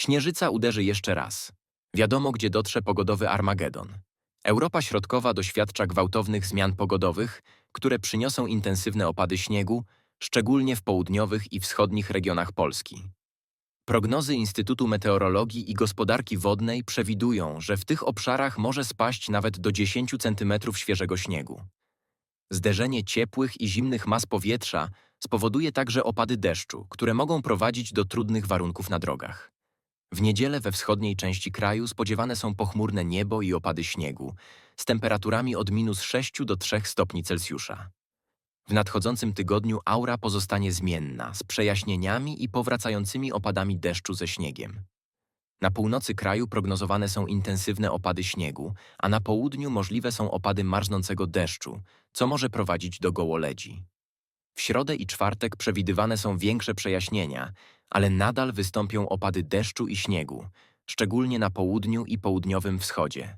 Śnieżyca uderzy jeszcze raz. Wiadomo, gdzie dotrze pogodowy Armagedon. Europa Środkowa doświadcza gwałtownych zmian pogodowych, które przyniosą intensywne opady śniegu, szczególnie w południowych i wschodnich regionach Polski. Prognozy Instytutu Meteorologii i Gospodarki Wodnej przewidują, że w tych obszarach może spaść nawet do 10 cm świeżego śniegu. Zderzenie ciepłych i zimnych mas powietrza spowoduje także opady deszczu, które mogą prowadzić do trudnych warunków na drogach. W niedzielę we wschodniej części kraju spodziewane są pochmurne niebo i opady śniegu z temperaturami od minus 6 do 3 stopni Celsjusza. W nadchodzącym tygodniu aura pozostanie zmienna, z przejaśnieniami i powracającymi opadami deszczu ze śniegiem. Na północy kraju prognozowane są intensywne opady śniegu, a na południu możliwe są opady marznącego deszczu, co może prowadzić do gołoledzi. W środę i czwartek przewidywane są większe przejaśnienia, ale nadal wystąpią opady deszczu i śniegu, szczególnie na południu i południowym wschodzie.